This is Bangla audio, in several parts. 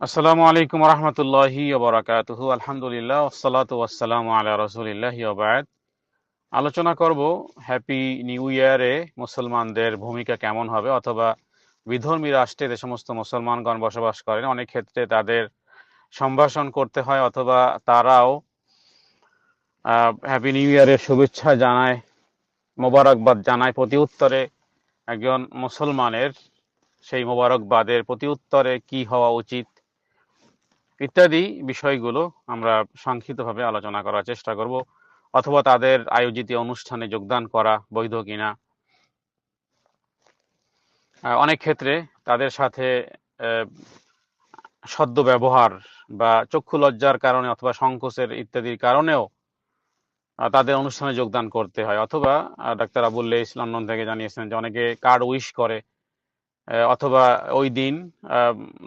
আসসালামু আলাইকুম রহমতুল্লাহি ওবরাকাতুহু আলহামদুলিল্লাহ ওসালাত ওয়াসালাম আলা রসুলিল্লাহি ওবায়দ আলোচনা করব হ্যাপি নিউ ইয়ারে মুসলমানদের ভূমিকা কেমন হবে অথবা বিধর্মী রাষ্ট্রে যে সমস্ত মুসলমানগণ বসবাস করেন, অনেক ক্ষেত্রে তাদের সম্ভাষণ করতে হয় অথবা তারাও হ্যাপি নিউ ইয়ারের শুভেচ্ছা জানায়, মোবারকবাদ জানায় প্রতি উত্তরে একজন মুসলমানের সেই মোবারকবাদের প্রতি উত্তরে কি হওয়া উচিত ইত্যাদি বিষয়গুলো আমরা সংক্ষিপ্তভাবে আলোচনা করার চেষ্টা করব, অথবা তাদের আয়োজিত অনুষ্ঠানে যোগদান করা বৈধ কিনা। অনেক ক্ষেত্রে তাদের সাথে সদ্য ব্যবহার বা চক্ষু লজ্জার কারণে অথবা সংকোচের ইত্যাদির কারণেও তাদের অনুষ্ঠানে যোগদান করতে হয়। অথবা ডাক্তার আবুল্লে ইসলাম থেকে জানিয়েছেন যে অনেকে কার্ড উইশ করে। অথবা ওই দিন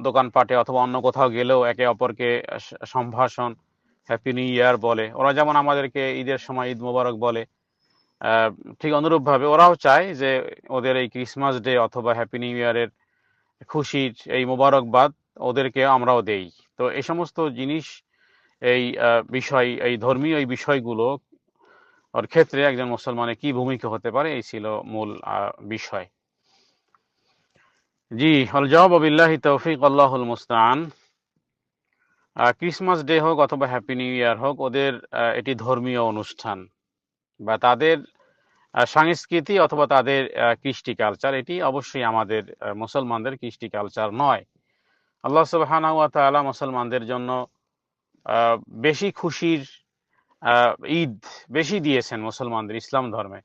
দোকানপাটে অথবা অন্য কোথাও গেলেও একে অপরকে সম্ভাষণ হ্যাপি নিউ ইয়ার বলে। ওরা যেমন আমাদেরকে ঈদের সময় ঈদ মোবারক বলে ঠিক অনুরূপভাবে ওরাও চায় যে ওদের এই ক্রিসমাস ডে অথবা হ্যাপি নিউ ইয়ারের খুশির এই মোবারকবাদ ওদেরকে আমরাও দেই। তো এই সমস্ত জিনিস, এই বিষয়, এই ধর্মীয় এই বিষয়গুলো ওর ক্ষেত্রে একজন মুসলমানের কি ভূমিকা হতে পারে, এই ছিল মূল বিষয়। জি জবাব বিল্লাহি তৌফিক, আল্লাহুল মুস্তান ক্রিসমাস ডে হোক অথবা হ্যাপি নিউ ইয়ার হোক, ওদের এটি ধর্মীয় অনুষ্ঠান বা তাদের সংস্কৃতি অথবা তাদের কৃষ্টি কালচার এটি অবশ্যই আমাদের মুসলমানদের কৃষ্টি কালচার নয়। আল্লাহ সুবহানা মুসলমানদের জন্য বেশি খুশির ঈদ বেশি দিয়েছেন মুসলমানদের ইসলাম ধর্মে।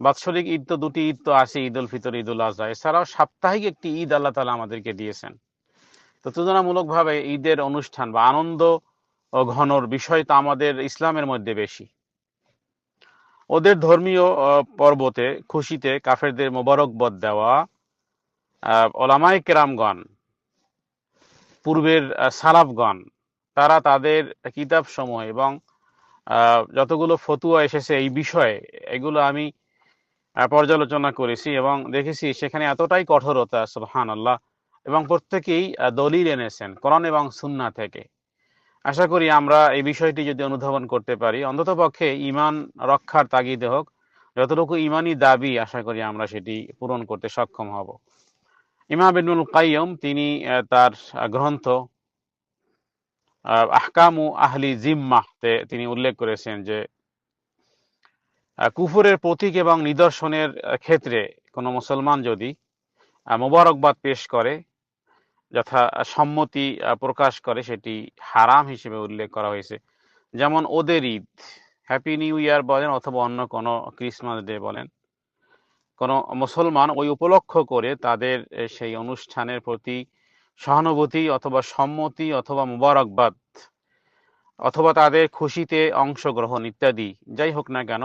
বাৎসরিক ঈদ তো, দুটি ঈদ তো আছে ঈদ উল ফিতর, ঈদ উল আজহা এছাড়াও সাপ্তাহিক একটি ঈদ আল্লাহ তালা আমাদেরকে দিয়েছেন। তো তুলনামূলকভাবে ঈদের অনুষ্ঠান বা আনন্দ ও ঘনর বিষয় তো আমাদের ইসলামের মধ্যে বেশি। ওদের ধর্মীয় পর্বতে, খুশিতে কাফেরদের মোবারকবদ দেওয়া ওলামাই কেরামগণ, পূর্বের সালাফগণ, তারা তাদের কিতাব সমূহ এবং যতগুলো ফতুয়া এসেছে এই বিষয়ে, এগুলো আমি পর্যালোচনা করেছি এবং দেখেছি সেখানে এতটাই কঠোরতা সুবহান আল্লাহ এবং প্রত্যেকেই দলিল এনেছেন কোরআন এবং সুন্না থেকে। আশা করি আমরা এই বিষয়টি যদি অনুধাবন করতে পারি, অন্তত পক্ষে ইমান রক্ষার তাগিদে হোক, যতটুকু ইমানি দাবি, আশা করি আমরা সেটি পূরণ করতে সক্ষম হব। ইমা বিনুল কাইয়ম তিনি তার গ্রন্থ আহকামু আহলি জিম্মাতে তিনি উল্লেখ করেছেন যে কুফুরের প্রতীক এবং নিদর্শনের ক্ষেত্রে কোনো মুসলমান যদি মোবারকবাদ পেশ করে, যথা সম্মতি প্রকাশ করে, সেটি হারাম হিসেবে উল্লেখ করা হয়েছে। যেমন ওদের ঈদ হ্যাপি নিউ ইয়ার বলেন অথবা অন্য কোনো ক্রিসমাস ডে বলেন। কোনো মুসলমান ওই উপলক্ষ করে তাদের সেই অনুষ্ঠানের প্রতি সহানুভূতি অথবা সম্মতি অথবা মুবারকবাদ অথবা তাদের খুশিতে অংশগ্রহণ ইত্যাদি, যাই হোক না কেন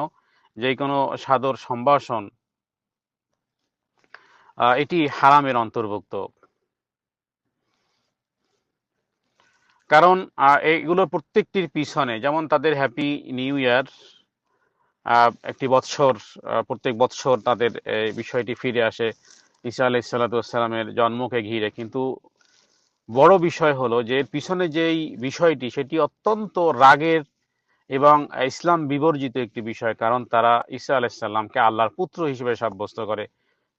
যে কোনো সাদর সম্ভাষণ এটি হারামের অন্তর্ভুক্ত। কারণ এইগুলো প্রত্যেকটির পিছনে, যেমন তাদের হ্যাপি নিউ ইয়ার একটি বৎসর প্রত্যেক বৎসর তাদের এই বিষয়টি ফিরে আসে। ঈসা আলাহ সাল্লাতামের জন্মকে ঘিরে। কিন্তু বড় বিষয় হলো যে পিছনে যেই বিষয়টি, সেটি অত্যন্ত রাগের এবং ইসলাম বিবর্জিত একটি বিষয়, কারণ তারা ঈসা আলাইসাল্লামকে আল্লাহর পুত্র হিসেবে সাব্যস্ত করে।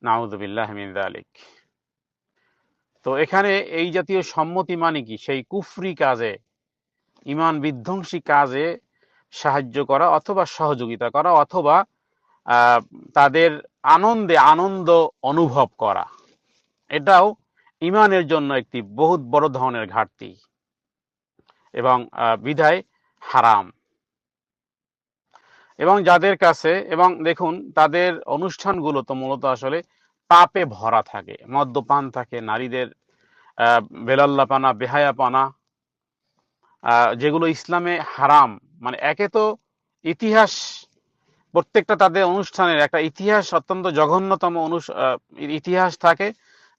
নাউদুবিল্লাহ আলিক তো এখানে এই জাতীয় সম্মতি মানে কি? সেই কুফরি কাজে, ইমান বিধ্বংসী কাজে সাহায্য করা অথবা সহযোগিতা করা অথবা তাদের আনন্দে আনন্দ অনুভব করা। এটাও ইমানের জন্য একটি বহুত বড় ধরনের ঘাটতি এবং বিধায় হারাম। এবং যাদের কাছে, এবং দেখুন, তাদের অনুষ্ঠানগুলো তো মূলত আসলে পাপে ভরা থাকে, মদ্যপান থাকে, নারীদের বেলাল্লাপানা, বেহায়াপানা যেগুলো ইসলামে হারাম। মানে একে তো ইতিহাস, প্রত্যেকটা তাদের অনুষ্ঠানের একটা ইতিহাস অত্যন্ত জঘন্যতম ইতিহাস থাকে।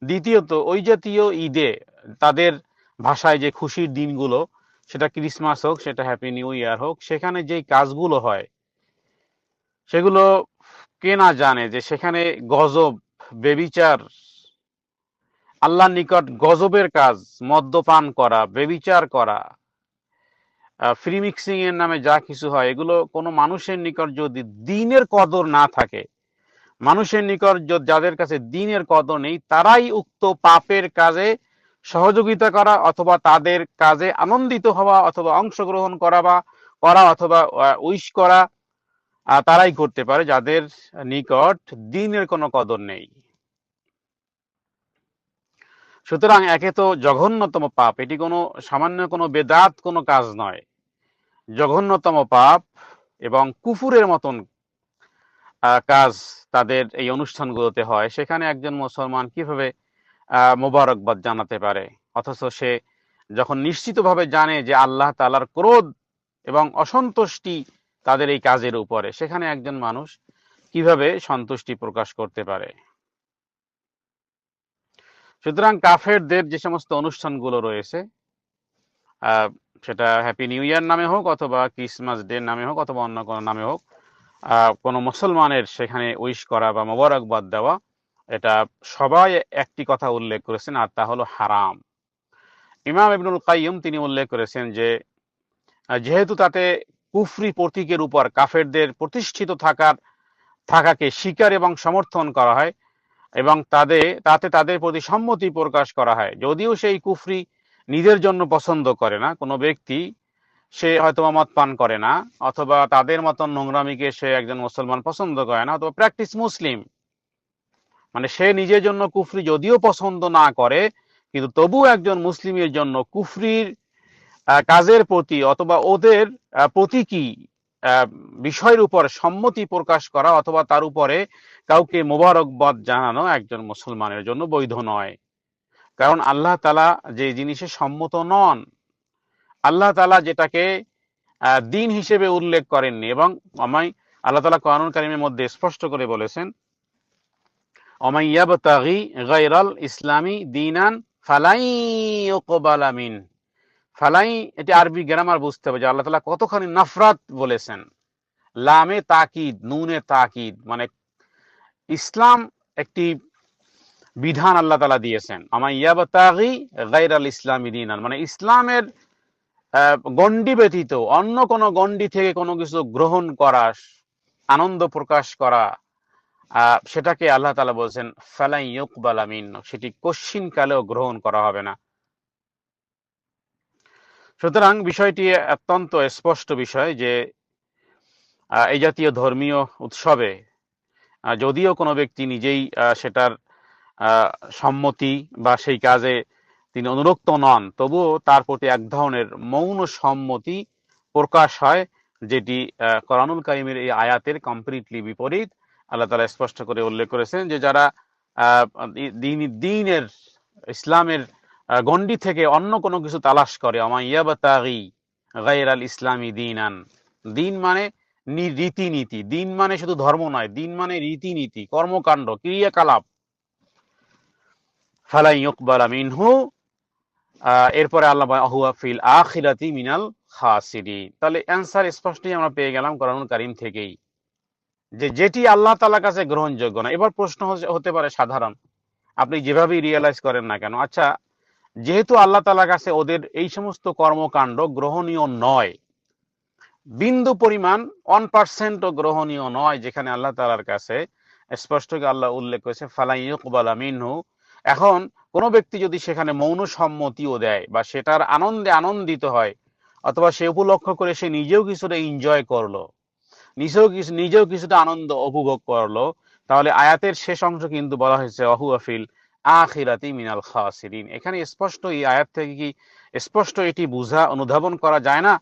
দ্বিতীয়ত, ওই জাতীয় ঈদে তাদের ভাষায় যে খুশির দিনগুলো, সেটা ক্রিসমাস হোক, সেটা হ্যাপি নিউ ইয়ার হোক, সেখানে যেই কাজগুলো হয় সেগুলো কে না জানে যে সেখানে গজব, বেবিচার, আল্লাহর নিকট গজবের কাজ, মদ্যপান করা, বেবিচার করা ফ্রি মিক্সিং এর নামে যা কিছু হয়, এগুলো কোনো মানুষের নিকট যদি দিনের কদর না থাকে, মানুষের নিকট যাদের কাছে দিনের কদর নেই, তারাই উক্ত পাপের কাজে সহযোগিতা করা অথবা তাদের কাজে আনন্দিত হওয়া অথবা অংশগ্রহণ করা বা, করা অথবা উইশ করা তারাই করতে পারে, যাদের নিকট দিনের কোনো কদর নেই। সুতরাং একে তো জঘন্যতম পাপ, এটি কোনো সামান্য কোনো বেদাত কোনো কাজ নয়। জঘন্যতম পাপ এবং কুফুরের মতন কাজ তাদের এই অনুষ্ঠানগুলোতে হয়। সেখানে একজন মুসলমান কীভাবে মোবারকবাদ জানাতে পারে? অথচ সে যখন নিশ্চিতভাবে জানে যে আল্লাহ তালার ক্রোধ এবং অসন্তুষ্টি তাদের এই কাজের উপরে। সেখানে একজন মানুষ কীভাবে সন্তুষ্টি প্রকাশ করতে পারে? সুতরাং কাফেরদের যে সমস্ত অনুষ্ঠানগুলো রয়েছে সেটা হ্যাপি নিউ ইয়ার নামে হোক অথবা ক্রিসমাস ডে নামে হোক অথবা অন্য কোনো নামে হোক কোনো মুসলমানের সেখানে উইশ করা বা মোবারকবাদ দেওয়া, এটা সবাই একটি কথা উল্লেখ করেছেন, আর তা হলো হারাম। ইমাম ইবনুল কাইয়ুম তিনি উল্লেখ করেছেন যে যেহেতু তাতে কুফরি প্রতীকের উপর কাফেরদের প্রতিষ্ঠিত থাকার, থাকাকে স্বীকার এবং সমর্থন করা হয় এবং তাদের তাতে তাদের প্রতি সম্মতি প্রকাশ করা হয়। যদিও সেই কুফরি নিজের জন্য পছন্দ করে না, কোনো ব্যক্তি সে হয়তো মদ পান করে না, অথবা তাদের মতন নোংরামিকে সে একজন মুসলমান পছন্দ করে না, অথবা প্র্যাকটিস মুসলিম। মানে সে নিজের জন্য কুফরি যদিও পছন্দ না করে, কিন্তু তবু একজন মুসলিমের জন্য কুফরির কাজের প্রতি অথবা ওদের আহ, প্রতীকী বিষয়ের উপর সম্মতি প্রকাশ করা অথবা তার উপরে কাউকে মোবারকবাদ জানানো একজন মুসলমানের জন্য বৈধ নয়। কারণ আল্লাহ তালা যে জিনিসে সম্মত নন আল্লাহ তালা যেটাকে দিন হিসেবে উল্লেখ করেননি এবং আমায় আল্লাহ তালা কানুন কারিমের মধ্যে স্পষ্ট করে বলেছেন অমাইয়াবতাগি গায়রাল ইসলামী দিনান ফালাই ইউকবালা মিন। ফালাই এটি আরবি গ্রামার বুঝতে হবে যে আল্লাহ তালা কতখানি নফরাত বলেছেন। লামে তাকিদ, নুনে তাকিদ মানে ইসলাম একটি বিধান আল্লাহ তালা দিয়েছেন। আমার ইয়াবতাগি গাইরাল ইসলামী দিনান মানে ইসলামের গণ্ডি ব্যতীত অন্য কোনো গণ্ডি থেকে কোনো কিছু গ্রহণ করা, আনন্দ প্রকাশ করা সেটাকে আল্লাহ তালা বলছেন ফালাই ইউকবাল আমিন সেটি কশ্চিন কালেও গ্রহণ করা হবে না। সুতরাং বিষয়টি অত্যন্ত স্পষ্ট বিষয় যে এই জাতীয় ধর্মীয় উৎসবে যদিও কোনো ব্যক্তি নিজেই সেটার সম্মতি বা সেই কাজে তিনি অনুরক্ত নন তবুও তার প্রতি এক ধরনের মৌন সম্মতি প্রকাশ হয় যেটি আহ, কোরআনুল কারিমের এই আয়াতের কমপ্লিটলি বিপরীত। আল্লাহ তালা স্পষ্ট করে উল্লেখ করেছেন যে যারা দিন দিনের ইসলামের গণ্ডি থেকে অন্য কোনো কিছু তালাশ করে। আমার ইয়াবাতাগি গাইর আল ইসলামী দিনান। দিন মানে রীতিনীতি। দিন মানে শুধু ধর্ম নয়, দিন মানে রীতিনীতি, কর্মকাণ্ড, ক্রিয়াকলাপ। ফালাই ইকবালা মিনহু এরপরে আল্লাহ আহুয়া ফিল আখিরাতি মিনাল খাসিরিন। তাহলে অ্যান্সার স্পষ্টই আমরা পেয়ে গেলাম কোরআনুল কারিম থেকেই। যে যেটি আল্লাহ তাআলার কাছে গ্রহণযোগ্য না। এবার প্রশ্ন হতে পারে সাধারণ। আপনি যেভাবেই রিয়েলাইজ করেন না কেন? আচ্ছা যেহেতু আল্লাহ তাআলার কাছে ওদের এই সমস্ত কর্মকাণ্ড গ্রহণীয় নয়, বিন্দু পরিমাণ ওয়ান পার্সেন্টও গ্রহণীয় নয়, যেখানে আল্লাহ তাআলার কাছে স্পষ্ট আল্লাহ উল্লেখ করেছে ফালাই ইকবালা মিনহু। এখন কোনো ব্যক্তি যদি সেখানে মৌন সম্মতিও দেয় বা সেটার আনন্দে আনন্দিত হয়, অথবা সে উপলক্ষ করে সে নিজেও কিছুটা এনজয় করল, নিজেও কিছু, নিজেও কিছুটা আনন্দ উপভোগ করল, তাহলে আয়াতের শেষ অংশ কিন্তু বলা হয়েছে অহু আফিল আখিরাতি মিনাল খাসিরিন। এখানে স্পষ্ট এই আয়াত থেকে কি স্পষ্ট এটি বুঝা, অনুধাবন করা যায় না?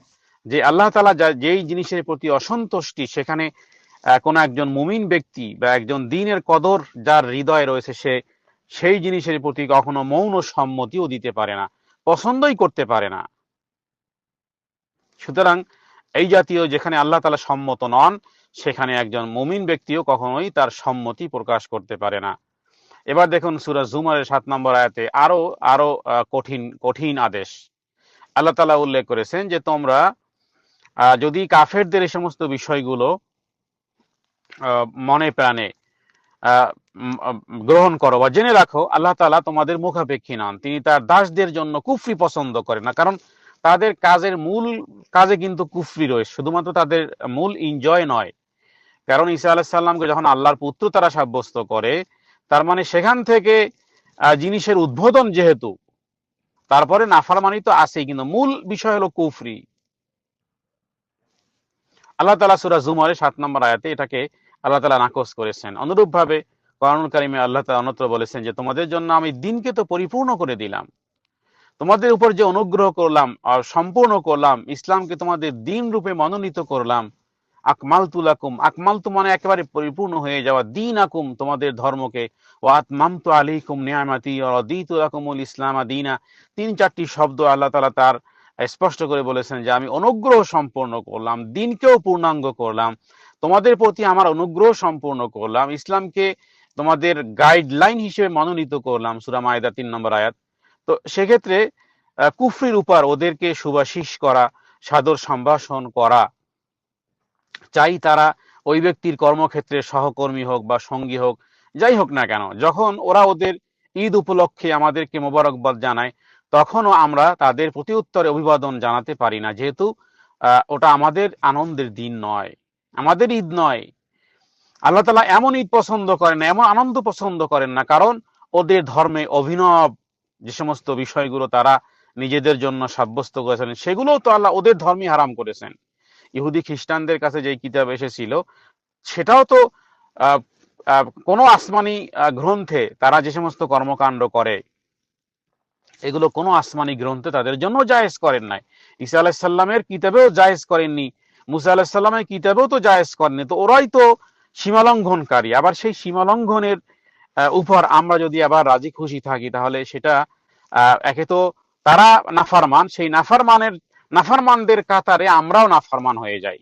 যে আল্লাহ তালা যেই জিনিসের প্রতি অসন্তুষ্টি, সেখানে কোনো একজন মুমিন ব্যক্তি বা একজন দিনের কদর যার হৃদয়ে রয়েছে, সে সেই জিনিসের প্রতি কখনো মৌন সম্মতিও দিতে পারে না, পছন্দই করতে পারে না। সুতরাং এই জাতীয় যেখানে আল্লাহ তালা সম্মত নন, সেখানে একজন মুমিন ব্যক্তিও কখনোই তার সম্মতি প্রকাশ করতে পারে না। এবার দেখুন সুরাজ জুমারের সাত নম্বর আয়াতে আরও আরও কঠিন কঠিন আদেশ। আল্লাহ তালা উল্লেখ করেছেন যে তোমরা যদি কাফেরদের এই সমস্ত বিষয়গুলো মনে প্রাণে গ্রহণ করো বা জেনে রাখো, আল্লাহ তাআলা তোমাদের মুখাপেক্ষী নন। তিনি তার দাসদের জন্য কুফরি পছন্দ করেন না, কারণ তাদের কাজের মূল কাজে কিন্তু কুফরি রয়েছে, শুধুমাত্র তাদের মূল এনজয় নয়। কারণ ঈসা আলাহিসাল্লামকে যখন আল্লাহর পুত্র তারা সাব্যস্ত করে তার মানে সেখান থেকে জিনিসের উদ্বোধন যেহেতু, তারপরে নাফারমানি তো আছেই, কিন্তু মূল বিষয় হলো কুফরি। আল্লাহ তালা সুরা জুমারে সাত নম্বর আয়াতে এটাকে আল্লাহ তালা নাকচ করেছেন। অনুরূপ ভাবে করণ কারিমে আল্লাহ তালা অন্যত্র বলেছেন যে, তোমাদের জন্য আমি দিনকে তো পরিপূর্ণ করে দিলাম। তোমাদের উপর যে অনুগ্রহ করলাম, আর সম্পূর্ণ করলাম, ইসলামকে তোমাদের দিন রূপে মনোনীত করলাম আকমাল তুলাকুম আকমাল তু মানে একেবারে পরিপূর্ণ হয়ে যাওয়া দিন আকুম তোমাদের ধর্মকে। ও আতমাম তো আলিকুম নিয়ামাতি রদিতুলাকুমুল ইসলাম দিনা। তিন চারটি শব্দ আল্লাহ তালা তার স্পষ্ট করে বলেছেন যে, আমি অনুগ্রহ সম্পূর্ণ করলাম, দিনকেও পূর্ণাঙ্গ করলাম। তোমাদের প্রতি আমার অনুগ্রহ সম্পূর্ণ করলাম। ইসলামকে তোমাদের গাইডলাইন হিসেবে মনোনীত করলাম। সুরা মায়দা তিন নম্বর আয়াত। তো সেক্ষেত্রে কুফরির উপর ওদেরকে সুবাসিস করা, সাদর সম্ভাষণ করা চাই তারা ওই ব্যক্তির কর্মক্ষেত্রে সহকর্মী হোক বা সঙ্গী হোক, যাই হোক না কেন, যখন ওরা ওদের ঈদ উপলক্ষে আমাদেরকে মোবারকবাদ জানায়, তখনও আমরা তাদের প্রতি উত্তরে অভিবাদন জানাতে পারি না, যেহেতু ওটা আমাদের আনন্দের দিন নয়, আমাদের ঈদ নয়। আল্লাহ তালা এমন ঈদ পছন্দ করেন না, এমন আনন্দ পছন্দ করেন না, কারণ ওদের ধর্মে অভিনব যে সমস্ত বিষয়গুলো তারা নিজেদের জন্য সাব্যস্ত করেছেন, সেগুলোও তো আল্লাহ ওদের ধর্মই হারাম করেছেন। ইহুদি খ্রিস্টানদের কাছে যে কিতাব এসেছিল, সেটাও তো কোনো আসমানি গ্রন্থে তারা যে সমস্ত কর্মকাণ্ড করে, এগুলো কোনো আসমানি গ্রন্থে তাদের জন্য জায়েজ করেন নাই। ঈসা আলাহিসাল্লামের কিতাবেও জায়েজ করেননি, মুসা আলাহিসাল্লামের কিতাবেও তো জায়েজ করেননি, তো ওরাই তো সীমালঙ্ঘনকারী। আবার সেই সীমালঙ্ঘনের উপর আমরা যদি আবার রাজি খুশি থাকি, তাহলে সেটা একে তো তারা নাফারমান, সেই নাফারমানের নাফারমানদের কাতারে আমরাও নাফারমান হয়ে যাই।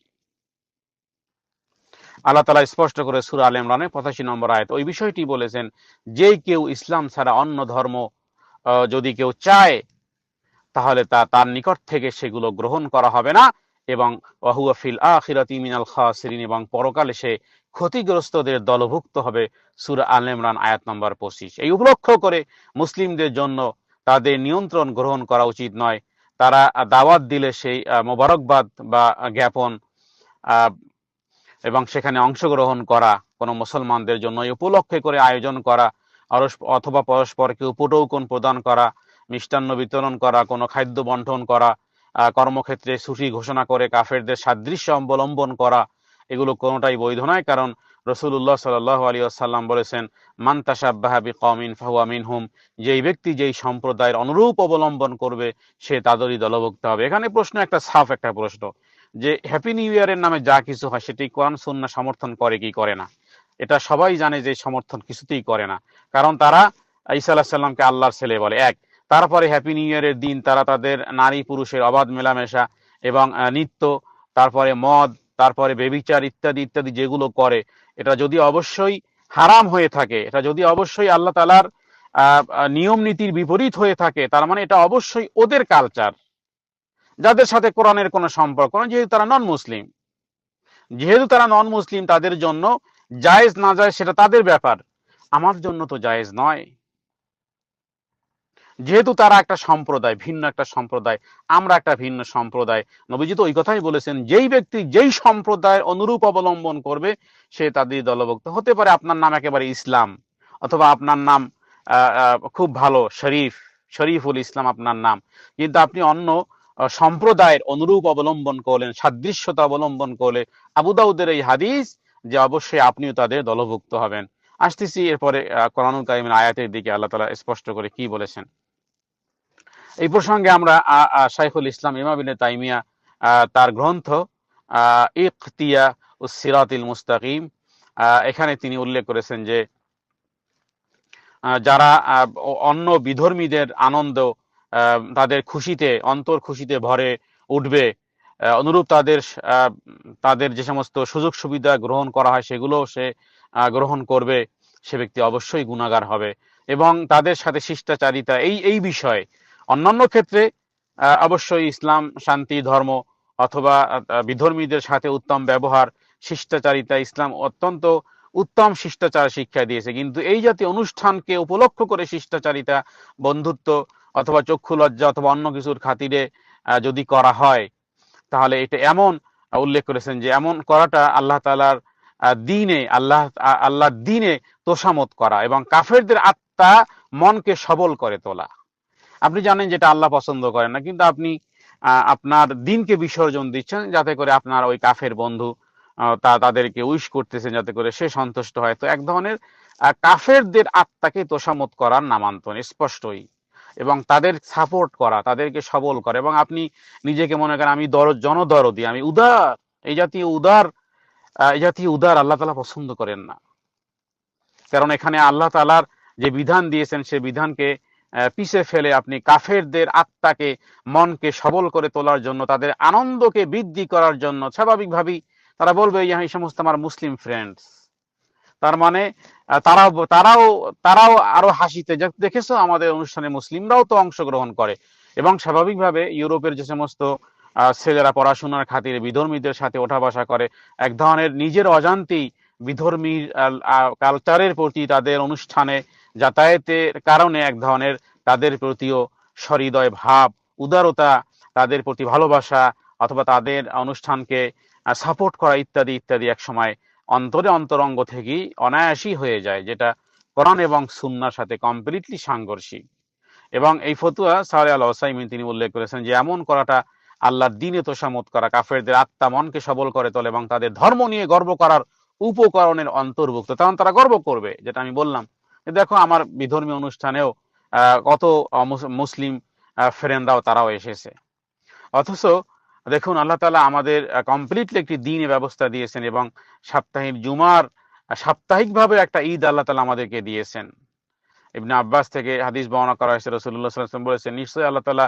আল্লাহ তালা স্পষ্ট করে সুরা আল ইমরানের পঁচাশি নম্বর আয়াত, ওই বিষয়টি বলেছেন যে কেউ ইসলাম ছাড়া অন্য ধর্ম যদি কেউ চায়, তাহলে তা তার নিকট থেকে সেগুলো গ্রহণ করা হবে না এবং ওয়াহুয়া ফিল আখিরাতি মিনাল খাসিরিন এবং পরকালে সে ক্ষতিগ্রস্তদের দলভুক্ত হবে। সুর আল ইমরান আয়াত নম্বর পঁচিশ। এই উপলক্ষ করে মুসলিমদের জন্য তাদের নিয়ন্ত্রণ গ্রহণ করা উচিত নয়। তারা দাওয়াত দিলে সেই মোবারকবাদ বা জ্ঞাপন এবং সেখানে অংশগ্রহণ করা কোনো মুসলমানদের জন্য উপলক্ষে করে আয়োজন করা অথবা পরস্পরকে উপটৌকন প্রদান করা, মিষ্টান্ন বিতরণ করা, কোনো খাদ্য বন্টন করা কর্মক্ষেত্রে ছুটি ঘোষণা করে কাফেরদের সাদৃশ্য অবলম্বন করা, এগুলো কোনোটাই বৈধ নয়। কারণ রসুল্লাহ সাল্লাহ আলী আসাল্লাম বলেছেন, মান তাসাব্বাহাবি কমিন ফাহুয়া মিনহুম যেই ব্যক্তি যেই সম্প্রদায়ের অনুরূপ অবলম্বন করবে, সে তাদেরই দলভুক্ত হবে। এখানে প্রশ্ন, একটা সাফ একটা প্রশ্ন, যে হ্যাপি নিউ ইয়ারের নামে যা কিছু হয়, সেটি কোরআন সুন্নাহ সমর্থন করে কি করে না? এটা সবাই জানে যে সমর্থন কিছুতেই করে না। কারণ তারা ঈসা আলাহ সাল্লামকে আল্লাহর ছেলে বলে। এক, তারপরে হ্যাপি নিউ ইয়ারের দিন তারা তাদের নারী পুরুষের অবাধ মেলামেশা এবং নৃত্য, তারপরে মদ, তারপরে বেবিচার ইত্যাদি ইত্যাদি যেগুলো করে এটা যদি অবশ্যই হারাম হয়ে থাকে, এটা যদি অবশ্যই আল্লাহ তালার নিয়ম নীতির বিপরীত হয়ে থাকে, তার মানে এটা অবশ্যই ওদের কালচার যাদের সাথে কোরআনের কোনো সম্পর্ক না যেহেতু তারা নন মুসলিম যেহেতু তারা নন মুসলিম তাদের জন্য জায়েজ না যায় সেটা তাদের ব্যাপার। আমার জন্য তো জায়েজ নয়। যেহেতু তারা একটা সম্প্রদায়, ভিন্ন একটা সম্প্রদায়, আমরা একটা ভিন্ন সম্প্রদায়। নবীজি তো ওই কথাই বলেছেন, যেই ব্যক্তি যেই সম্প্রদায়ের অনুরূপ অবলম্বন করবে, সে তাদের দলভুক্ত। হতে পারে আপনার নাম একেবারে ইসলাম, অথবা আপনার নাম খুব ভালো, শরীফ, শরীফুল ইসলাম আপনার নাম। কিন্তু আপনি অন্য সম্প্রদায়ের অনুরূপ অবলম্বন করলেন, সাদৃশ্যতা অবলম্বন করলে, আবু দাউদের এই হাদিস যে অবশ্যই আপনিও তাদের দলভুক্ত হবেন। আসতেছি এরপরে কোরআনুল কারিমের আয়াতের দিকে আল্লাহ তালা স্পষ্ট করে কি বলেছেন। এই প্রসঙ্গে আমরা শাইখুল ইসলাম ইমাবিনে তাইমিয়া তার গ্রন্থ ইকতিয়া উসিরাতিল মুস্তাকিম এখানে তিনি উল্লেখ করেছেন যে যারা অন্য বিধর্মীদের আনন্দ তাদের খুশিতে, অন্তর খুশিতে ভরে উঠবে অনুরূপ তাদের তাদের যে সমস্ত সুযোগ সুবিধা গ্রহণ করা হয় সেগুলো সে গ্রহণ করবে, সে ব্যক্তি অবশ্যই গুণাগার হবে এবং তাদের সাথে শিষ্টাচারিতা, এই এই বিষয়ে অন্যান্য ক্ষেত্রে অবশ্যই ইসলাম, শান্তি, ধর্ম অথবা বিধর্মীদের সাথে উত্তম ব্যবহার, শিষ্টাচারিতা, ইসলাম অত্যন্ত উত্তম শিষ্টাচার শিক্ষা দিয়েছে। কিন্তু এই জাতীয় অনুষ্ঠানকে উপলক্ষ করে শিষ্টাচারিতা, বন্ধুত্ব অথবা চক্ষু লজ্জা অথবা অন্য কিছুর খাতিরে যদি করা হয়, তাহলে এটা এমন উল্লেখ করেছেন যে এমন করাটা আল্লাহ তালার দিনে, আল্লাহ আ- আল্লাহর দিনে তোষামত করা এবং কাফেরদের আত্মা মনকে সবল করে তোলা। আপনি জানেন যেটা আল্লাহ পছন্দ করেন না, কিন্তু আপনি আপনার দিনকে বিসর্জন দিচ্ছেন যাতে করে আপনার ওই কাফের বন্ধু তা, তাদেরকে উইশ করতেছেন যাতে করে সে সন্তুষ্ট হয়। তো এক ধরনের কাফেরদের আত্মাকে তোষামত করার নামান্তর স্পষ্টই এবং তাদের সাপোর্ট করা, তাদেরকে সবল করা এবং আপনি নিজেকে মনে করেন আমি দর জনদরদি, আমি উদার, এই জাতীয় উদার এই জাতীয় উদার আল্লাহ তালা পছন্দ করেন না। কারণ এখানে আল্লাহ তালার যে বিধান দিয়েছেন সে বিধানকে পিছে ফেলে আপনি কাফেরদের আত্মাকে মনকে সবল করে তোলার জন্য তাদের আনন্দকে বৃদ্ধি করার জন্য স্বাভাবিকভাবেই তারা বলবে "ইয়া, এই সমস্ত আমার মুসলিম ফ্রেন্ডস তার মানে তারাও তারাও তারাও আরও হাসিতে দেখেছ আমাদের অনুষ্ঠানে মুসলিমরাও তো অংশগ্রহণ করে। এবং স্বাভাবিকভাবে ইউরোপের যে সমস্ত ছেলেরা পড়াশোনার খাতিরে বিধর্মীদের সাথে ওঠা বসা করে এক ধরনের নিজের অজান্তেই বিধর্মী কালচারের প্রতি তাদের অনুষ্ঠানে যাতায়াতের কারণে এক ধরনের তাদের প্রতিও সহৃদয় ভাব, উদারতা, তাদের প্রতি ভালোবাসা অথবা তাদের অনুষ্ঠানকে সাপোর্ট করা ইত্যাদি ইত্যাদি এক সময় অন্তরে অন্তরঙ্গ থেকেই অনায়াসই হয়ে যায়, যেটা কোরআন এবং সুন্নার সাথে কমপ্লিটলি সাংঘর্ষিক। এবং এই ফতুয়া সারে আল ওসাইমিন তিনি উল্লেখ করেছেন যে, এমন করাটা আল্লাহর দিনে তোষামত করা, কাফেরদের আত্মা মনকে সবল করে তোলে এবং তাদের ধর্ম নিয়ে গর্ব করার উপকরণের অন্তর্ভুক্ত। তখন তারা গর্ব করবে, যেটা আমি বললাম। দেখো, আমার বিধর্মী অনুষ্ঠানেও কত মুসলিম ফ্রেন্ডরাও তারাও এসেছে। অথচ দেখুন, আল্লাহ তালা আমাদের কমপ্লিটলি একটি দিনে ব্যবস্থা দিয়েছেন এবং সাপ্তাহিক জুমার সাপ্তাহিকভাবে একটা ঈদ আল্লাহ তালা আমাদেরকে দিয়েছেন। ইবনে আব্বাস থেকে হাদিস বর্ণনা করা হয়েছে রসুল্লাহ সাল্লাম বলেছেন, নিশ্চয়ই আল্লাহ তালা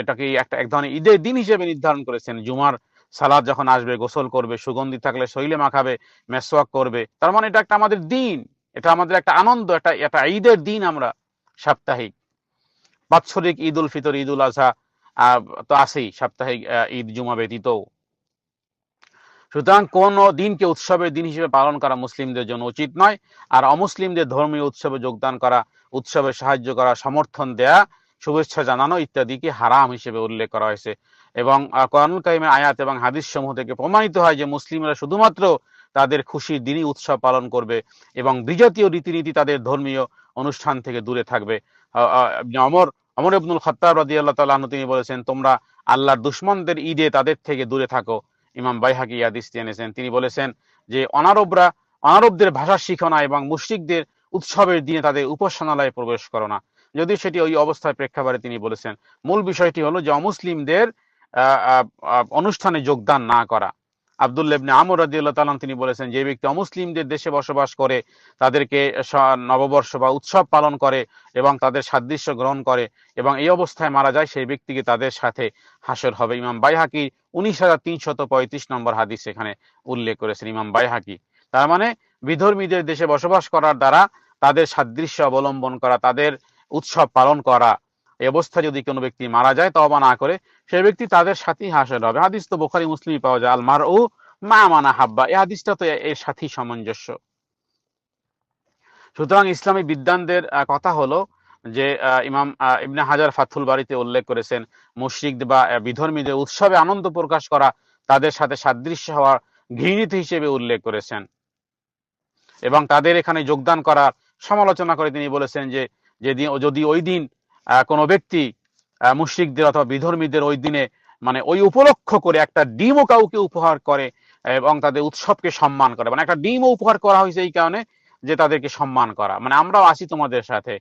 এটাকে একটা, এক ধরনের ঈদের দিন হিসেবে নির্ধারণ করেছেন। জুমার সালাদ যখন আসবে, গোসল করবে, সুগন্ধি থাকলে শৈলে মাখাবে, মেসওয়াক করবে, তার মানে এটা একটা আমাদের দিন। এটা আমাদের একটা আনন্দ একটা একটা ঈদের দিন আমরা সাপ্তাহিক। বাৎসরিক ঈদ উল ফিতর ঈদ উল আজহা তো আছেই সাপ্তাহিক ঈদ জুমা ব্যতীতও সুতরাং কোন দিনকে উৎসবের দিন হিসেবে পালন করা মুসলিমদের জন্য উচিত নয় আর অমুসলিমদের ধর্মীয় উৎসবে যোগদান করা উৎসবে সাহায্য করা সমর্থন দেয়া শুভেচ্ছা জানানো ইত্যাদিকে হারাম হিসেবে উল্লেখ করা হয়েছে। এবং আহ, কোরআনুল কারিমের আয়াত এবং হাদিস সমূহ থেকে প্রমাণিত হয় যে মুসলিমরা শুধুমাত্র তাদের খুশির দিনই উৎসব পালন করবে এবং বিজাতীয় রীতিনীতি তাদের ধর্মীয় অনুষ্ঠান থেকে দূরে থাকবে। অমর অমর ইবনুল খত্তাব রাদিয়াল্লাহু তাআলা আনহু তিনি বলেছেন, তোমরা আল্লাহর দুশমনদের ঈদে তাদের থেকে দূরে থাকো। ইমাম বাইহাকি হাদিস এনেছেন তিনি বলেছেন যে, অনারবরা, অনারবদের ভাষা শিখো না এবং মুশরিকদের উৎসবের দিনে তাদের উপাসনালয়ে প্রবেশ করো না। যদি সেটি ওই অবস্থার প্রেক্ষাপটে তিনি বলেছেন। মূল বিষয়টি হলো যে, অমুসলিমদের অনুষ্ঠানে যোগদান না করা। আব্দুল্লাহ ইবনে আমর রাদিয়াল্লাহু তাআলা তিনি বলেছেন, যে ব্যক্তি অমুসলিমদের দেশে বসবাস করে, তাদেরকে নববর্ষ বা উৎসব পালন করে এবং তাদের সাদৃশ্য গ্রহণ করে এবং এই অবস্থায় মারা যায়, সেই ব্যক্তিকে তাদের সাথে হাসর হবে। ইমাম বাইহাকি উনিশ হাজার তিনশত পঁয়ত্রিশ নম্বর হাদিস এখানে উল্লেখ করেছেন ইমাম বাইহাকি। তার মানে বিধর্মীদের দেশে বসবাস করার দ্বারা তাদের সাদৃশ্য অবলম্বন করা, তাদের উৎসব পালন করা এই অবস্থা যদি কোনো ব্যক্তি মারা যায় তবা না করে সেই ব্যক্তি তাদের সাথেই হাসর হবে। হাদিস তো বোখারি মুসলিমই পাওয়া যায় আলমার ও মা মানা হাব্বা। এই হাদিসটা তো এর সাথেই সামঞ্জস্য। সুতরাং ইসলামী বিদ্বানদের কথা হলো যে ইমাম ইবনে হাজার ফাথুল বাড়িতে উল্লেখ করেছেন মুশরিক বা বিধর্মীদের উৎসবে আনন্দ প্রকাশ করা তাদের সাথে সাদৃশ্য হওয়া ঘৃণিত হিসেবে উল্লেখ করেছেন। এবং তাদের এখানে যোগদান করার সমালোচনা করে তিনি বলেছেন যে যদি ওই দিন আহ, কোনো ব্যক্তি মুশরিকদের অথবা বিধর্মীদের ওই দিনে মানে ওই উপলক্ষ করে একটা ডিমও কাউকে উপহার করে এবং তাদের উৎসবকে সম্মান করে। মানে একটা ডিমও উপহার করা হয়েছে এই কারণে যে তাদেরকে সম্মান করা। মানে আমরাও আছি তোমাদের সাথে।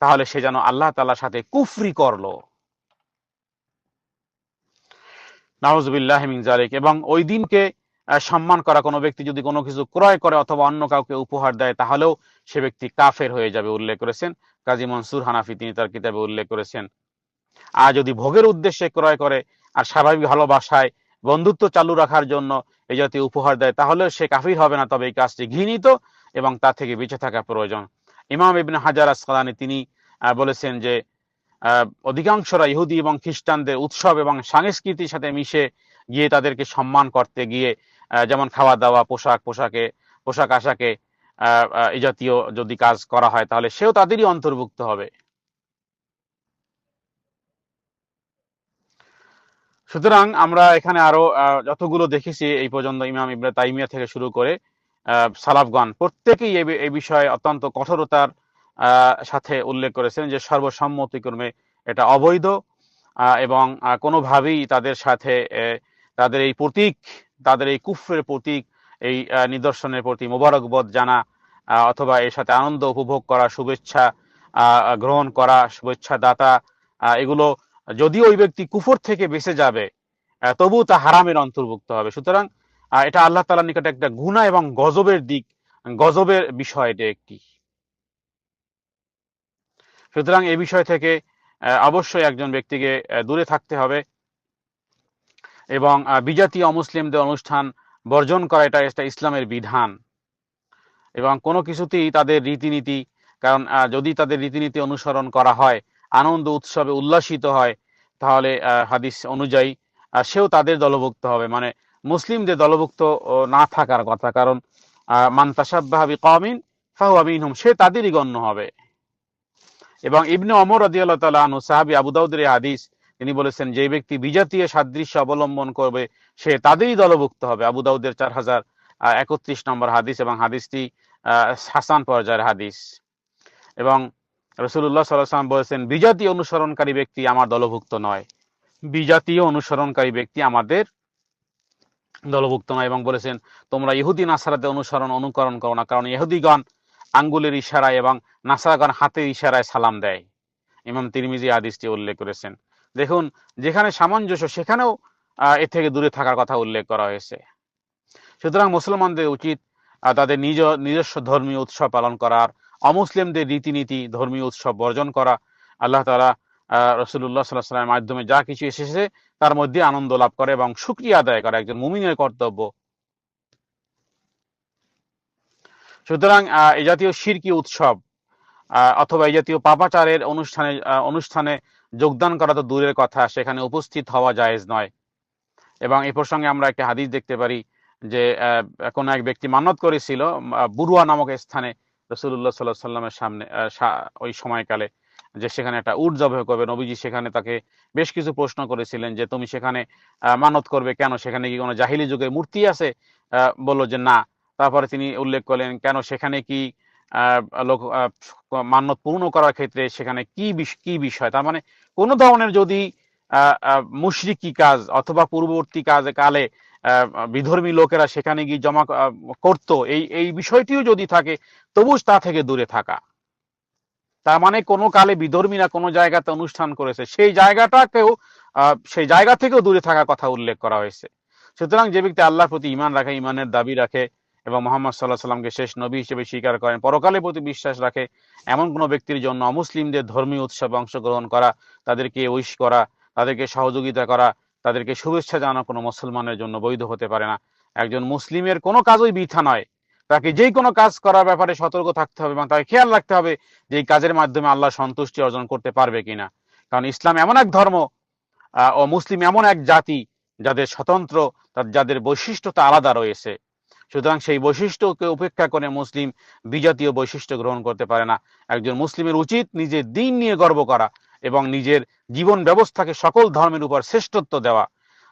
তাহলে সে যেন আল্লাহ তাআলার সাথে কুফরি করল। নাউজুবিল্লাহ এবং ওই দিনকে সম্মান করা কোনো ব্যক্তি যদি কোনো কিছু ক্রয় করে অথবা অন্য কাউকে উপহার দেয়, তাহলেও সে ব্যক্তি কাফের হয়ে যাবে, উল্লেখ করেছেন। কাজী মনসুর হানাফি তিনি তার কিতাবে উল্লেখ করেছেন। আর যদি ভোগের উদ্দেশ্যে ক্রয় করে আর স্বাভাবিক ভালোবাসায় বন্ধুত্ব চালু রাখার জন্য এই জাতীয় উপহার দেয় তাহলে সে কাফির হবে না। তবে এই কাজটি ঘৃণিত এবং তা থেকে বেঁচে থাকা প্রয়োজন। ইমাম ইবনে হাজার আসকালানি তিনি বলেছেন যে অধিকাংশরা ইহুদি এবং খ্রিস্টানদের উৎসব এবং সংস্কৃতির সাথে মিশে গিয়ে তাদেরকে সম্মান করতে গিয়ে যেমন খাওয়া দাওয়া, পোশাক, পোশাকে, পোশাক আশাকে এই জাতীয় যদি কাজ করা হয়, তাহলে সেও তাদেরই অন্তর্ভুক্ত হবে। সুতরাং আমরা এখানে আরও যতগুলো দেখেছি এই পর্যন্ত ইমাম ইবনে তাইমিয়া থেকে শুরু করে সালাফগণ প্রত্যেকেই এই বিষয়ে অত্যন্ত কঠোরতার সাথে উল্লেখ করেছেন যে সর্বসম্মতিক্রমে এটা অবৈধ এবং কোনোভাবেই তাদের সাথে তাদের এই প্রতীক, তাদের এই কুফরের প্রতীক এই নিদর্শনের প্রতি মোবারকবোধ জানা অথবা এর সাথে আনন্দ উপভোগ করা, শুভেচ্ছা গ্রহণ করা শুভেচ্ছা দাতা এগুলো যদিও ওই ব্যক্তি কুফর থেকে বেঁচে যাবে তবুও তা হারামের অন্তর্ভুক্ত হবে। সুতরাং এটা আল্লাহ তালার নিকটে একটা গুণা এবং গজবের দিক, গজবের বিষয় এটা একটি। সুতরাং এই বিষয় থেকে অবশ্যই একজন ব্যক্তিকে দূরে থাকতে হবে এবং বিজাতীয় অমুসলিমদের অনুষ্ঠান বর্জন করা এটা একটা ইসলামের বিধান। এবং কোনো কিছুতেই তাদের রীতিনীতি কারণ যদি তাদের রীতিনীতি অনুসরণ করা হয় আনন্দ উৎসবে উল্লাসিত হয় তাহলে হাদিস অনুযায়ী সেও তাদের দলভুক্ত হবে। মানে মুসলিমদের দলভুক্ত না থাকার কথা। কারণ আহ, মান কমিন ফাহু আমিনহুম সে তাদেরই গণ্য হবে। এবং ইবনে অমর রাদিয়াল্লাহু তাআলা আনহু সাহাবী আবু দাউদের হাদিস তিনি বলেছেন, যে ব্যক্তি বিজাতীয় সাদৃশ্য অবলম্বন করবে, সে তাদেরই দলভুক্ত হবে। আবু দাউদের চার হাজার একত্রিশ নম্বর হাদিস এবং হাদিসটি হাসান পর্যায়ের হাদিস। এবং রসুল্লাহ সাল্লাম বলেছেন বিজাতীয় অনুসরণকারী ব্যক্তি আমার দলভুক্ত নয়। বিজাতীয় অনুসরণকারী ব্যক্তি আমাদের দলভুক্ত নয় এবং বলেছেন, তোমরা ইহুদি নাসারাদের অনুসরণ অনুকরণ করো না, কারণ ইহুদিগণ আঙ্গুলের ইশারায় এবং নাসারাগণ হাতের ইশারায় সালাম দেয়। ইমাম তিরমিজি আদিসটি উল্লেখ করেছেন। দেখুন, যেখানে সামঞ্জস্য, সেখানেও এর থেকে দূরে থাকার কথা উল্লেখ করা হয়েছে। সুতরাং মুসলমানদের উচিত তাদের নিজ, নিজস্ব ধর্মীয় উৎসব পালন করার, অমুসলিমদের রীতিনীতি, ধর্মীয় উৎসব বর্জন করা। আল্লাহ তালা রসুল্লাহ সাল্লাহ সাল্লামের মাধ্যমে যা কিছু এসেছে, তার মধ্যে আনন্দ লাভ করে এবং সুক্রিয়া আদায় করা একজন মুমিনের কর্তব্য। সুতরাং এই জাতীয় শিরকি উৎসব অথবা এই জাতীয় পাপাচারের অনুষ্ঠানে অনুষ্ঠানে যোগদান করা তো দূরের কথা, সেখানে উপস্থিত হওয়া জায়েজ নয়। এবং এই প্রসঙ্গে আমরা একটা হাদিস দেখতে পারি যে কোনো এক ব্যক্তি মান্নত করেছিল বুরুয়া নামক স্থানে রসুল্লাহ সাল্লাহ সাল্লামের সামনে ওই সময়কালে যে সেখানে একটা উট জবাই করবে। নবীজি সেখানে তাকে বেশ কিছু প্রশ্ন করেছিলেন যে, তুমি সেখানে মানত করবে কেন? সেখানে কি কোনো জাহিলি যুগের মূর্তি আছে? বলল যে, না। তারপরে তিনি উল্লেখ করলেন, কেন? সেখানে কি মান্যত পূর্ণ করার ক্ষেত্রে সেখানে কি কি বিষয়? তার মানে কোনো ধরনের যদি মুশরিকি কাজ অথবা পূর্ববর্তী কাজ কালে বিধর্মী লোকেরা সেখানে গিয়ে জমা করতো, এই এই বিষয়টিও যদি থাকে তবু তা থেকে দূরে থাকা। তার মানে কোনো কালে বিধর্মীরা কোনো জায়গাতে অনুষ্ঠান করেছে, সেই জায়গাটাকেও সেই জায়গা থেকেও দূরে থাকার কথা উল্লেখ করা হয়েছে। সুতরাং যে ব্যক্তি আল্লাহর প্রতি ইমান রাখে ইমানের দাবি রাখে এবং মোহাম্মদ সাল্লাহ সাল্লামকে শেষ নবী হিসেবে স্বীকার করেন। পরকালের প্রতি বিশ্বাস রাখে এমন কোনো ব্যক্তির জন্য অমুসলিমদের ধর্মীয় উৎসবে অংশগ্রহণ করা, তাদেরকে উইশ করা, তাদেরকে সহযোগিতা করা, তাদেরকে শুভেচ্ছা জানানো কোনো মুসলমানের জন্য বৈধ হতে পারে না। একজন মুসলিমের কোনো কাজই বৃথা নয়। তাকে যেই কোনো কাজ করার ব্যাপারে সতর্ক থাকতে হবে এবং তাকে খেয়াল রাখতে হবে যে এই কাজের মাধ্যমে আল্লাহ সন্তুষ্টি অর্জন করতে পারবে কিনা। কারণ ইসলাম এমন এক ধর্ম ও মুসলিম এমন এক জাতি, যাদের স্বতন্ত্র, তার- যাদের বৈশিষ্ট্যতা আলাদা রয়েছে। সুতরাং সেই বৈশিষ্ট্যকে উপেক্ষা করে মুসলিম বিজাতীয় বৈশিষ্ট্য গ্রহণ করতে পারে না। একজন মুসলিমের উচিত নিজের দিন নিয়ে গর্ব করা এবং নিজের জীবন ব্যবস্থাকে সকল ধর্মের উপর শ্রেষ্ঠত্ব দেওয়া।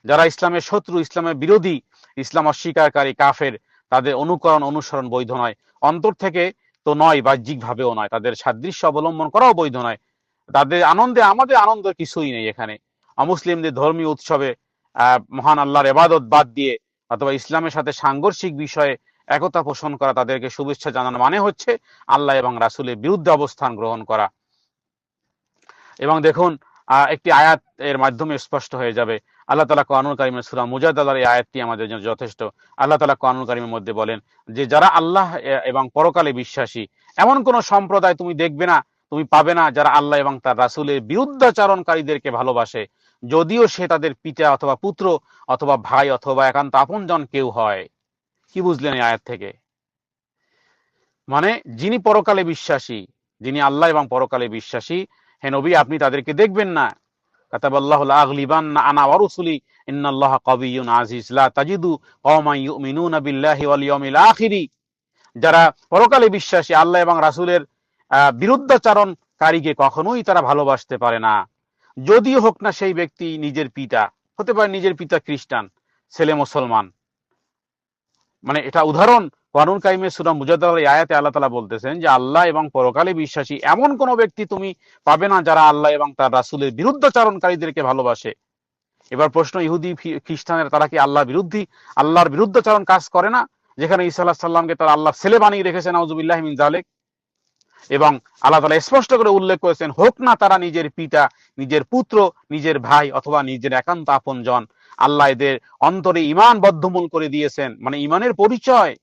যারা ইসলামের শত্রু, ইসলামের বিরোধী, ইসলাম অস্বীকারী কাফের, তাদের অনুকরণ অনুসরণ বৈধ নয়। অন্তর থেকে তো নয় বাহ্যিক ভাবেও নয়। তাদের সাদৃশ্য অবলম্বন করাও বৈধ নয়। তাদের আনন্দে, আমাদের আনন্দ কিছুই নেই এখানে। অমুসলিমদের ধর্মীয় উৎসবে মহান আল্লাহর এবাদত বাদ দিয়ে অথবা ইসলামের সাথে সাংঘর্ষিক বিষয়ে একতা পোষণ করা তাদেরকে শুভেচ্ছা জানানো মানে হচ্ছে আল্লাহ এবং রাসুলের বিরুদ্ধে অবস্থান গ্রহণ করা। এবং দেখুন একটি আয়াত এর মাধ্যমে স্পষ্ট হয়ে যাবে। আল্লাহ তালা কানুল কারিমের সুরা মুজাদালার এই আয়াতটি আমাদের জন্য যথেষ্ট। আল্লাহ তালা কানুল কারিমের মধ্যে বলেন যে, যারা আল্লাহ এবং পরকালে বিশ্বাসী, এমন কোন সম্প্রদায় তুমি দেখবে না, তুমি পাবে না যারা আল্লাহ এবং তার রাসুলের বিরুদ্ধাচারণকারীদেরকে ভালোবাসে। যদিও সে তাদের পিতা অথবা পুত্র অথবা ভাই অথবা একান্ত আপনজন কেউ হয়। কি বুঝলেন এই আয়াত থেকে? মানে যিনি পরকালে বিশ্বাসী, যিনি আল্লাহ এবং পরকালে বিশ্বাসী, হে নবী, আপনি তাদেরকে দেখবেন না। যারা পরকালে বিশ্বাসী, আল্লাহ এবং রাসুলের বিরুদ্ধাচারণকারীকে কখনোই তারা ভালোবাসতে পারে না। যদিও হোক না সেই ব্যক্তি নিজের পিতা, হতে পারে নিজের পিতা খ্রিস্টান, ছেলে মুসলমান। মানে এটা উদাহরণ কানুন কাইমে সুরা মুজাদ্দাল আয়াতে আল্লাহ তালা বলতেছেন যে, আল্লাহ এবং পরকালে বিশ্বাসী এমন কোন ব্যক্তি তুমি পাবে না যারা আল্লাহ এবং তার রাসুলের বিরুদ্ধাচারণকারীদেরকে ভালোবাসে। এবার প্রশ্ন, ইহুদি খ্রিস্টানের তারা কি আল্লাহ বিরুদ্ধে? আল্লাহর বিরুদ্ধাচারণ কাজ করে না? যেখানে ঈসা আল্লাহ সাল্লামকে তারা আল্লাহ ছেলে বানিয়ে রেখেছেন আউজুবিল্লাহ মিন জালেক এবং আল্লাহ তালা স্পষ্ট করে উল্লেখ করেছেন, হোক না তারা নিজের পিতা, নিজের পুত্র, নিজের ভাই অথবা নিজের একান্ত আপনজন, আল্লাহ এদের অন্তরে ইমান বদ্ধমূল করে দিয়েছেন। মানে ইমানের পরিচয়।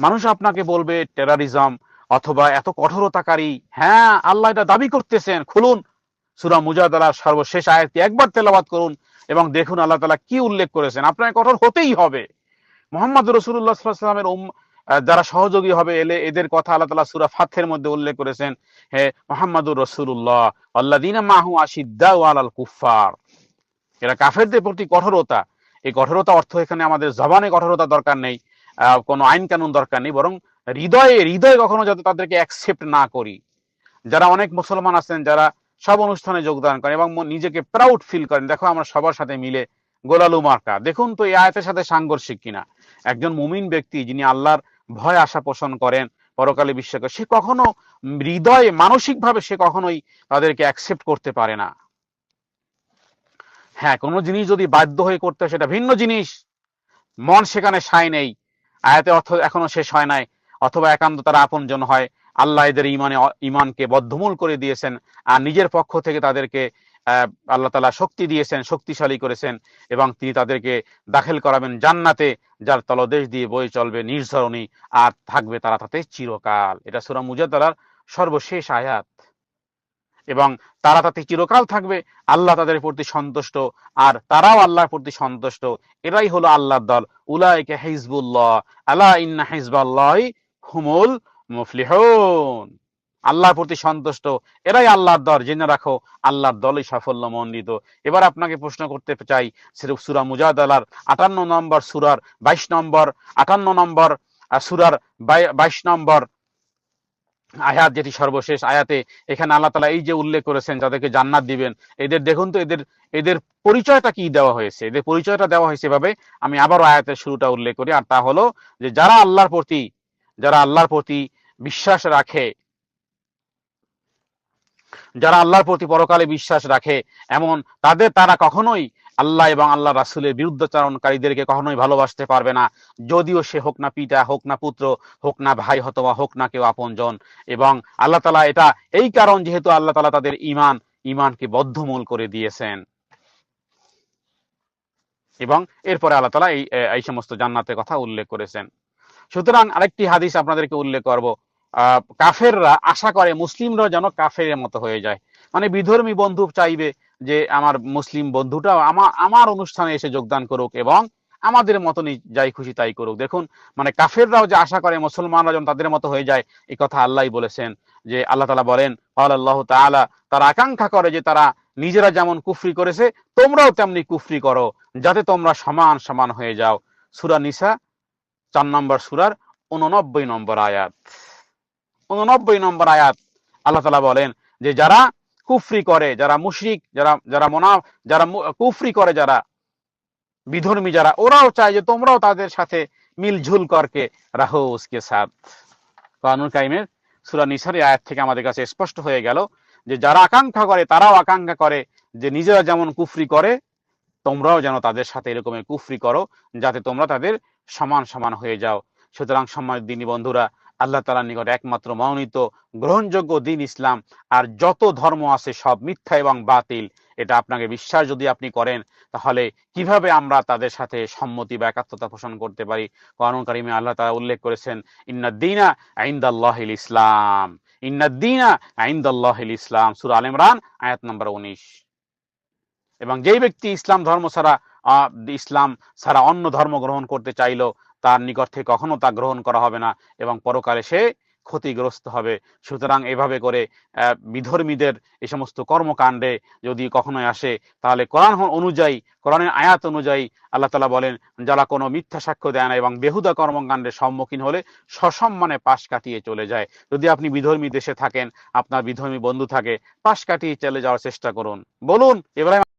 মানুষ আপনাকে বলবে, টেরারিজম অথবা এত কঠোরতাকারী। হ্যাঁ আল্লাহ এটা দাবি করতেছেন। খুলুন। সুরা মুজাদালার সর্বশেষ আয়াতটি একবার তেলাবাদ করুন এবং দেখুন আল্লাহ তালা কি উল্লেখ করেছেন। আপনাকে কঠোর হতেই হবে। মোহাম্মদ রসুল্লাহ সাল্লামের যারা সহযোগী হবে, এলে এদের কথা আল্লাহ তালা সুরা ফাথের মধ্যে উল্লেখ করেছেন, হে মোহাম্মদুর রসুল্লাহ আল্লাদিনা মাহু আশিদ্দা আলাল কুফার এরা কাফেরদের প্রতি কঠোরতা। এই কঠোরতা অর্থ এখানে আমাদের জবানে কঠোরতা দরকার নেই কোনো আইন কানুন দরকার নেই, বরং হৃদয়ে হৃদয়ে কখনো যাতে তাদেরকে অ্যাকসেপ্ট না করি। যারা অনেক মুসলমান আছেন, যারা সব অনুষ্ঠানে যোগদান করেন এবং নিজেকে প্রাউড ফিল করেন, দেখো আমরা সবার সাথে মিলে গোলালু মার্কা। দেখুন তো এই আয়াতের সাথে সাংঘর্ষিক কিনা। একজন মুমিন ব্যক্তি যিনি আল্লাহর ভয়, আশা পোষণ করেন পরকালে বিশ্বাস সে কখনো হৃদয়ে, মানসিকভাবে সে কখনোই তাদেরকে অ্যাকসেপ্ট করতে পারে না। হ্যাঁ কোনো জিনিস যদি বাধ্য হয়ে করতে হয়, সেটা ভিন্ন জিনিস। মন সেখানে সায় নেই। আয়াতে অর্থ এখনও শেষ হয় নাই। অথবা একান্ত তারা আপনজন হয়। আল্লাহ এদের ইমানে, ইমানকে বদ্ধমূল করে দিয়েছেন। আর নিজের পক্ষ থেকে তাদেরকে আল্লাহ তালা শক্তি দিয়েছেন, শক্তিশালী করেছেন এবং তিনি তাদেরকে দাখিল করাবেন জান্নাতে, যার তলদেশ দিয়ে বয়ে চলবে নির্ঝরণী আর থাকবে তারা তাতে চিরকাল। এটা সুরা মুজাদ্দালার সর্বশেষ আয়াত। এবং তারা তাতে চিরকাল থাকবে, আল্লাহ তাদের প্রতি সন্তুষ্ট আর তারাও আল্লাহর প্রতি সন্তুষ্ট। এরাই হলো আল্লাহর দল। উলাইকে হিজবুল্লাহ, আলা ইন্না হিজবাল্লাহ হুমুল মুফলিহুন। আল্লাহর প্রতি সন্তুষ্ট। এরাই আল্লাহর দল জেনে রাখো, আল্লাহর দলই সাফল্য মণ্ডিত। এবার আপনাকে প্রশ্ন করতে চাই সুরা মুজাদালার আটান্ন নম্বর সুরার বাইশ নম্বর, আটান্ন নম্বর সুরার বাইশ নম্বর আয়াত যেটি সর্বশেষ আয়াতে এখানে আল্লাহ তালা এই যে উল্লেখ করেছেন, যাদেরকে জান্নাত দিবেন, এদের দেখুন তো, এদের এদের পরিচয়টা কি দেওয়া হয়েছে? এদের পরিচয়টা দেওয়া হয়েছে এভাবে, আমি আবারও আয়াতের শুরুটা উল্লেখ করি, আর তা হলো যে যারা আল্লাহর প্রতি, যারা আল্লাহর প্রতি বিশ্বাস রাখে যারা আল্লাহর প্রতি পরকালে বিশ্বাস রাখে, এমন তাদের তারা কখনোই আল্লাহ এবং আল্লাহ রাসুলের বিরুদ্ধাচারণকারীদেরকে কখনোই ভালোবাসতে পারবে না। যদিও সে হোক না পিতা, হোক না পুত্র, হোক না ভাই অথবা হোক না কেউ আপনজন। এবং আল্লাহ তালা এটা এই কারণ যেহেতু আল্লাহ তালা তাদের ইমান ইমানকে বদ্ধমূল করে দিয়েছেন। এবং এরপরে আল্লাহ তালা এই এই সমস্ত জান্নাতের কথা উল্লেখ করেছেন। সুতরাং আরেকটি হাদিস আপনাদেরকে উল্লেখ করব। কাফেররা আশা করে মুসলিমরা যেন কাফেরের মতো হয়ে যায়। মানে বিধর্মী বন্ধু চাইবে যে আমার মুসলিম বন্ধুটাও আমার আমার অনুষ্ঠানে এসে যোগদান করুক এবং আমাদের মতনই যাই খুশি তাই করুক। দেখুন মানে কাফেররাও যে আশা করে মুসলমানরা যেন তাদের মতো হয়ে যায় এই কথা আল্লাহ বলেছেন যে আল্লাহ তালা বলেন আল্লাহ তাআলা, তারা আকাঙ্ক্ষা করে যে তারা নিজেরা যেমন কুফরি করেছে, তোমরাও তেমনি কুফরি করো, যাতে তোমরা সমান সমান হয়ে যাও। সুরা নিসা, চার নম্বর সুরার উননব্বই নম্বর আয়াত। উননব্বই নম্বর আয়াত আল্লাহ তালা বলেন যে যারা কুফরি করে, যারা মুশরিক, যারা যারা মোনা যারা কুফরি করে যারা, বিধর্মী যারা, ওরাও চায় যে তোমরাও তাদের সাথে মিলঝুল করকে রাহো উসকে সাথ। কানুন কাইমের সুরা নিসারি আয়াত থেকে আমাদের কাছে স্পষ্ট হয়ে গেল যে যারা আকাঙ্ক্ষা করে, তারাও আকাঙ্ক্ষা করে যে নিজেরা যেমন কুফরি করে, তোমরাও যেন তাদের সাথে এরকমের কুফরি করো, যাতে তোমরা তাদের সমান সমান হয়ে যাও। সুতরাং সময় দিনী বন্ধুরা আল্লাহ তালার নিকট একমাত্র মনোনীত গ্রহণযোগ্য দিন ইসলাম। আর যত ধর্ম আছে সব মিথ্যা এবং বাতিল, এটা আপনাকে বিশ্বাস যদি আপনি করেন, তাহলে কীভাবে আমরা তাদের সাথে সম্মতি বা একাত্মতা পোষণ করতে পারি? কোরআন কারিমে আল্লাহ তাআলা উল্লেখ করেছেন ইন্নাদ্দিনা আইন্দাল্লাহিল ইসলাম। ইন্নাদ্দিনা আইন্দাল্লাহিল ইসলাম, সুর আল ইমরান, আয়াত নম্বর 19 এবং যেই ব্যক্তি ইসলাম ধর্ম ছাড়া ইসলাম ছাড়া অন্য ধর্ম গ্রহণ করতে চাইলো তার নিকট থেকে কখনো তা গ্রহণ করা হবে না এবং পরকালে সে ক্ষতিগ্রস্ত হবে। সুতরাং এভাবে করে বিধর্মীদের এই সমস্ত কর্মকাণ্ডে যদি কখনোই আসে, তাহলে কোরআন অনুযায়ী, কোরআনের আয়াত অনুযায়ী আল্লাহ তালা বলেন, যারা কোনো মিথ্যা সাক্ষ্য দেয় না এবং বেহুদা কর্মকাণ্ডের সম্মুখীন হলে সসম্মানে পাশ কাটিয়ে চলে যায়। যদি আপনি বিধর্মী দেশে থাকেন, আপনার বিধর্মী বন্ধু থাকে, পাশ কাটিয়ে চলে যাওয়ার চেষ্টা করুন। বলুন, ইব্রাহিম